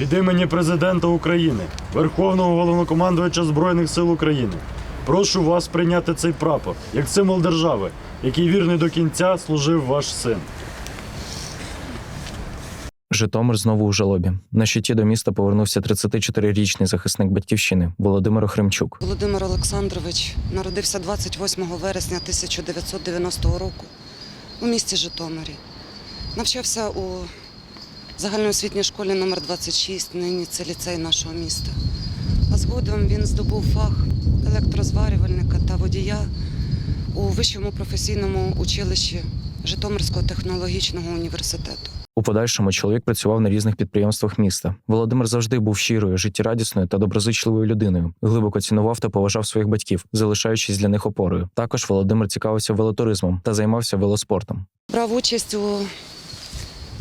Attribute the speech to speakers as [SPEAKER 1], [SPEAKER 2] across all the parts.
[SPEAKER 1] від імені президента України, Верховного головнокомандувача Збройних сил України. Прошу вас прийняти цей прапор як символ держави, який вірний до кінця служив ваш син.
[SPEAKER 2] Житомир знову у жалобі. На щиті до міста повернувся 34-річний захисник батьківщини Володимир Хремчук.
[SPEAKER 3] Володимир Олександрович народився 28 вересня 1990 року у місті Житомирі. Навчався у загальноосвітній школі номер 26 нині це ліцей нашого міста. А згодом він здобув фах електрозварювальника та водія у вищому професійному училищі Житомирського технологічного університету.
[SPEAKER 2] У подальшому чоловік працював на різних підприємствах міста. Володимир завжди був щирою, життєрадісною та доброзичливою людиною. Глибоко цінував та поважав своїх батьків, залишаючись для них опорою. Також Володимир цікавився велотуризмом та займався велоспортом.
[SPEAKER 3] Брав участь у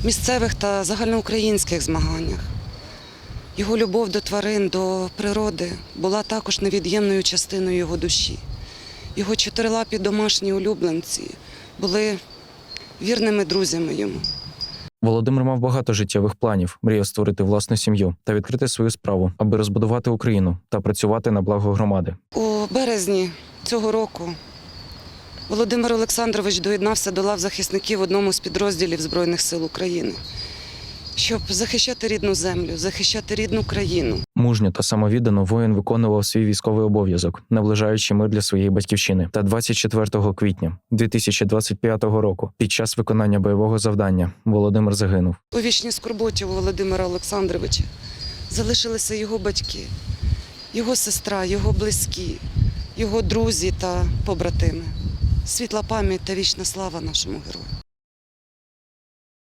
[SPEAKER 3] місцевих та загальноукраїнських змаганнях. Його любов до тварин, до природи була також невід'ємною частиною його душі. Його чотирилапі домашні улюбленці були вірними друзями йому.
[SPEAKER 2] Володимир мав багато життєвих планів, мріяв створити власну сім'ю та відкрити свою справу, аби розбудувати Україну та працювати на благо громади.
[SPEAKER 3] У березні цього року Володимир Олександрович доєднався до лав захисників в одному з підрозділів Збройних сил України, щоб захищати рідну землю, захищати рідну країну.
[SPEAKER 2] Мужньо та самовіддано воїн виконував свій військовий обов'язок, наближаючи мир для своєї батьківщини. Та 24 квітня 2025 року, під час виконання бойового завдання, Володимир загинув.
[SPEAKER 3] У вічній скорботі у Володимира Олександровича залишилися його батьки, його сестра, його близькі, його друзі та побратими. Світла пам'ять та вічна слава нашому герою.